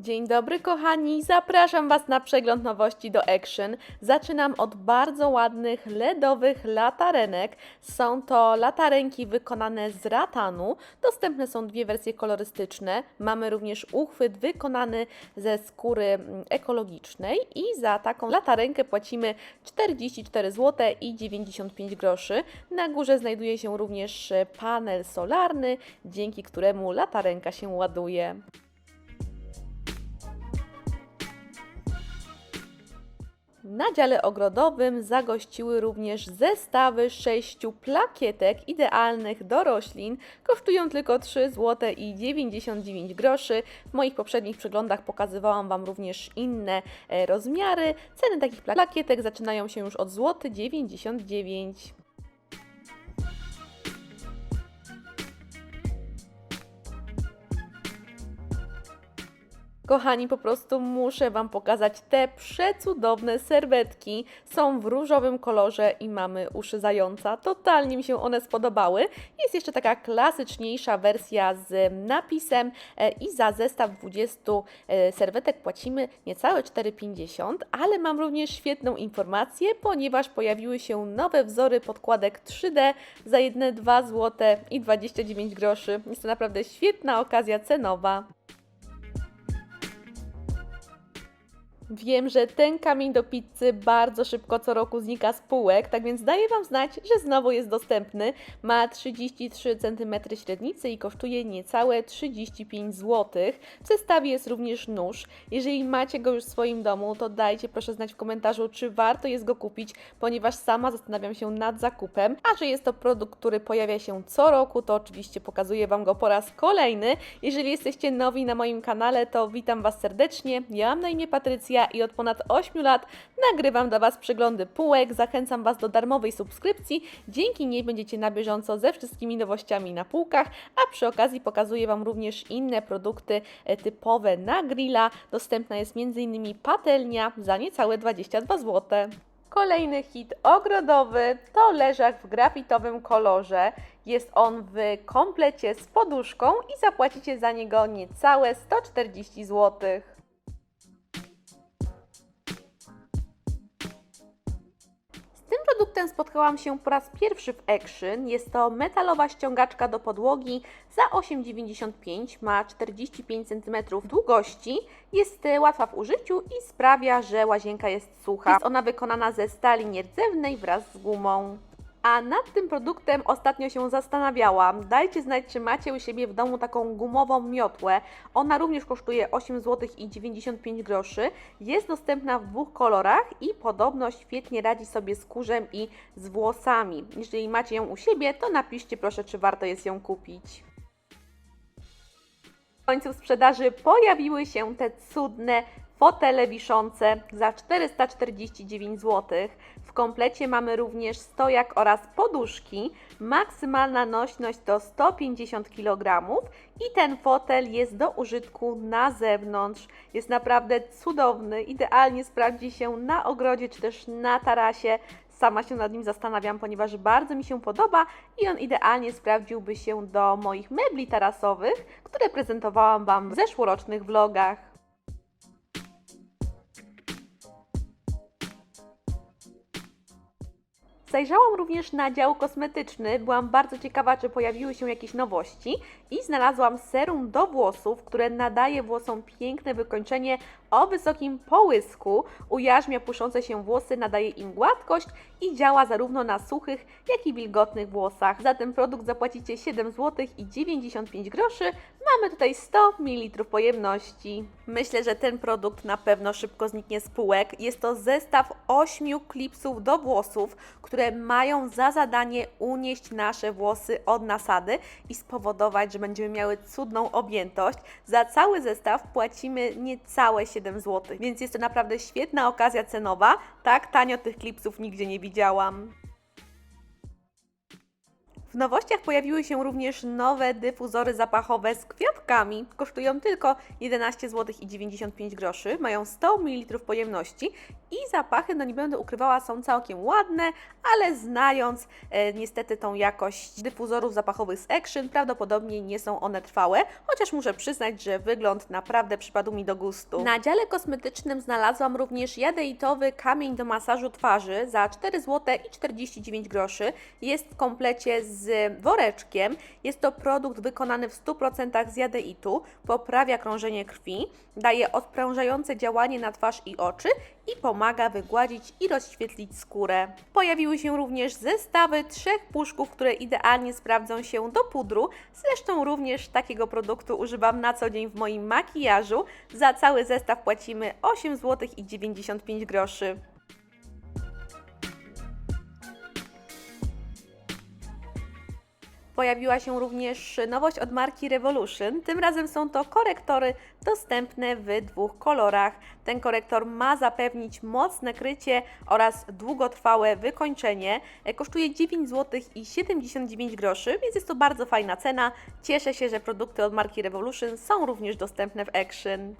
Dzień dobry kochani, zapraszam Was na przegląd nowości do Action. Zaczynam od bardzo ładnych LEDowych latarenek. Są to latarenki wykonane z ratanu. Dostępne są dwie wersje kolorystyczne. Mamy również uchwyt wykonany ze skóry mm, ekologicznej i za taką latarenkę płacimy 44 zł i 95 groszy. Na górze znajduje się również panel solarny, dzięki któremu latarenka się ładuje. Na dziale ogrodowym zagościły również zestawy sześciu plakietek idealnych do roślin. Kosztują tylko 3 zł i 99 groszy. W moich poprzednich przeglądach pokazywałam Wam również inne e, rozmiary. Ceny takich plakietek zaczynają się już od złoty 99 Kochani, po prostu muszę Wam pokazać te przecudowne serwetki. Są w różowym kolorze i mamy uszy zająca. Totalnie mi się one spodobały. Jest jeszcze taka klasyczniejsza wersja z napisem e, i za zestaw 20 e, serwetek płacimy niecałe 4,50, ale mam również świetną informację, ponieważ pojawiły się nowe wzory podkładek 3D za jedne 2 zł i 29 groszy. Jest to naprawdę świetna okazja cenowa. Wiem, że ten kamień do pizzy bardzo szybko co roku znika z półek, tak więc daję Wam znać, że znowu jest dostępny. Ma 33 cm średnicy i kosztuje niecałe 35 zł. W zestawie jest również nóż. Jeżeli macie go już w swoim domu, to dajcie proszę znać w komentarzu, czy warto jest go kupić, ponieważ sama zastanawiam się nad zakupem. A że jest to produkt, który pojawia się co roku, to oczywiście pokazuję Wam go po raz kolejny. Jeżeli jesteście nowi na moim kanale, to witam Was serdecznie. Ja mam na imię Patrycja i od ponad 8 lat nagrywam dla Was przeglądy półek. Zachęcam Was do darmowej subskrypcji. Dzięki niej będziecie na bieżąco ze wszystkimi nowościami na półkach, a przy okazji pokazuję Wam również inne produkty e, typowe na grilla. Dostępna jest m.in. patelnia za niecałe 22 zł. Kolejny hit ogrodowy to leżak w grafitowym kolorze. Jest on w komplecie z poduszką i zapłacicie za niego niecałe 140 zł. Z tym produktem spotkałam się po raz pierwszy w Action. Jest to metalowa ściągaczka do podłogi za 8,95, ma 45 cm długości, jest łatwa w użyciu i sprawia, że łazienka jest sucha. Jest ona wykonana ze stali nierdzewnej wraz z gumą. A nad tym produktem ostatnio się zastanawiałam. Dajcie znać, czy macie u siebie w domu taką gumową miotłę. Ona również kosztuje 8 zł i 95 groszy. Jest dostępna w dwóch kolorach i podobno świetnie radzi sobie z kurzem i z włosami. Jeżeli macie ją u siebie, to napiszcie proszę, czy warto jest ją kupić. W końcu sprzedaży pojawiły się te cudne fotele wiszące za 449 zł. W komplecie mamy również stojak oraz poduszki. Maksymalna nośność to 150 kg i ten fotel jest do użytku na zewnątrz. Jest naprawdę cudowny, idealnie sprawdzi się na ogrodzie czy też na tarasie. Sama się nad nim zastanawiam, ponieważ bardzo mi się podoba i on idealnie sprawdziłby się do moich mebli tarasowych, które prezentowałam Wam w zeszłorocznych vlogach. Zajrzałam również na dział kosmetyczny. Byłam bardzo ciekawa, czy pojawiły się jakieś nowości i znalazłam serum do włosów, które nadaje włosom piękne wykończenie o wysokim połysku, ujarzmia puszące się włosy, nadaje im gładkość i działa zarówno na suchych, jak i wilgotnych włosach. Za ten produkt zapłacicie 7 zł i 95 groszy. Mamy tutaj 100 ml pojemności. Myślę, że ten produkt na pewno szybko zniknie z półek. Jest to zestaw 8 klipsów do włosów, które mają za zadanie unieść nasze włosy od nasady i spowodować, że będziemy miały cudną objętość. Za cały zestaw płacimy niecałe 7 zł, więc jest to naprawdę świetna okazja cenowa. Tak tanio tych klipsów nigdzie nie widziałam. Nowościach pojawiły się również nowe dyfuzory zapachowe z kwiatkami. Kosztują tylko 11 zł i 95 groszy, mają 100 ml pojemności i zapachy, no nie będę ukrywała, są całkiem ładne, ale znając e, niestety tą jakość dyfuzorów zapachowych z Action, prawdopodobnie nie są one trwałe, chociaż muszę przyznać, że wygląd naprawdę przypadł mi do gustu. Na dziale kosmetycznym znalazłam również jadeitowy kamień do masażu twarzy za 4 zł i 49 groszy. Jest w komplecie z woreczkiem. Jest to produkt wykonany w 100% z jadeitu, poprawia krążenie krwi, daje odprężające działanie na twarz i oczy i pomaga wygładzić i rozświetlić skórę. Pojawiły się również zestawy trzech puszków, które idealnie sprawdzą się do pudru. Zresztą również takiego produktu używam na co dzień w moim makijażu. Za cały zestaw płacimy 8 zł i 95 groszy. Pojawiła się również nowość od marki Revolution. Tym razem są to korektory dostępne w dwóch kolorach. Ten korektor ma zapewnić mocne krycie oraz długotrwałe wykończenie. Kosztuje 9 zł i 79 groszy, więc jest to bardzo fajna cena. Cieszę się, że produkty od marki Revolution są również dostępne w Action.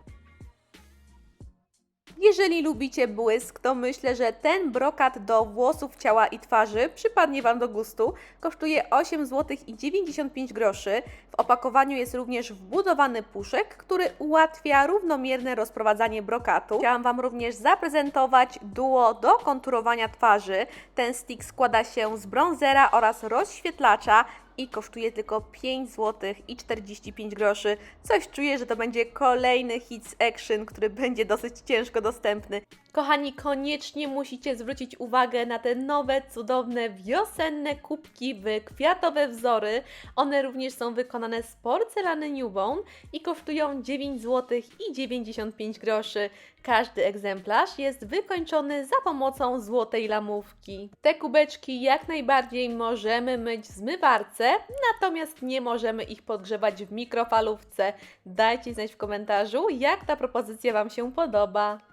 Jeżeli lubicie błysk, to myślę, że ten brokat do włosów, ciała i twarzy przypadnie Wam do gustu. Kosztuje 8 zł i 95 groszy. W opakowaniu jest również wbudowany puszek, który ułatwia równomierne rozprowadzanie brokatu. Chciałam Wam również zaprezentować duo do konturowania twarzy. Ten stick składa się z bronzera oraz rozświetlacza i kosztuje tylko 5 zł i 45 groszy. Coś czuję, że to będzie kolejny hit z Action, który będzie dosyć ciężko dostępny. Kochani, koniecznie musicie zwrócić uwagę na te nowe, cudowne, wiosenne kubki w kwiatowe wzory. One również są wykonane z porcelany Newbone i kosztują 9 zł i 95 groszy. Każdy egzemplarz jest wykończony za pomocą złotej lamówki. Te kubeczki jak najbardziej możemy myć w zmywarce, natomiast nie możemy ich podgrzewać w mikrofalówce. Dajcie znać w komentarzu, jak ta propozycja Wam się podoba.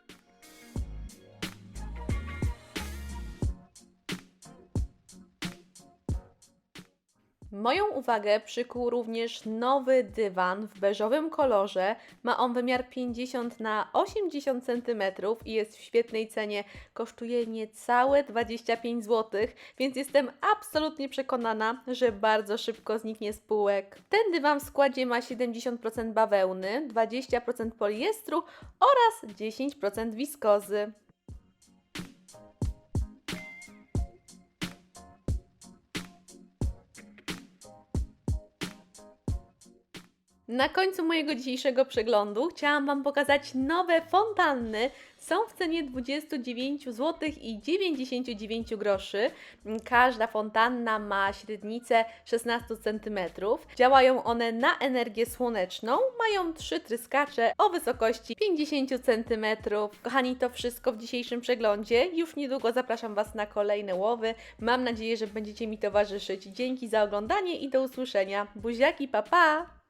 Moją uwagę przykuł również nowy dywan w beżowym kolorze. Ma on wymiar 50 na 80 cm i jest w świetnej cenie. Kosztuje niecałe 25 zł, więc jestem absolutnie przekonana, że bardzo szybko zniknie z półek. Ten dywan w składzie ma 70% bawełny, 20% poliestru oraz 10% wiskozy. Na końcu mojego dzisiejszego przeglądu chciałam Wam pokazać nowe fontanny. Są w cenie 29 zł i 99 groszy. Każda fontanna ma średnicę 16 cm. Działają one na energię słoneczną. Mają trzy tryskacze o wysokości 50 cm. Kochani, to wszystko w dzisiejszym przeglądzie. Już niedługo zapraszam Was na kolejne łowy. Mam nadzieję, że będziecie mi towarzyszyć. Dzięki za oglądanie i do usłyszenia. Buziaki, pa pa!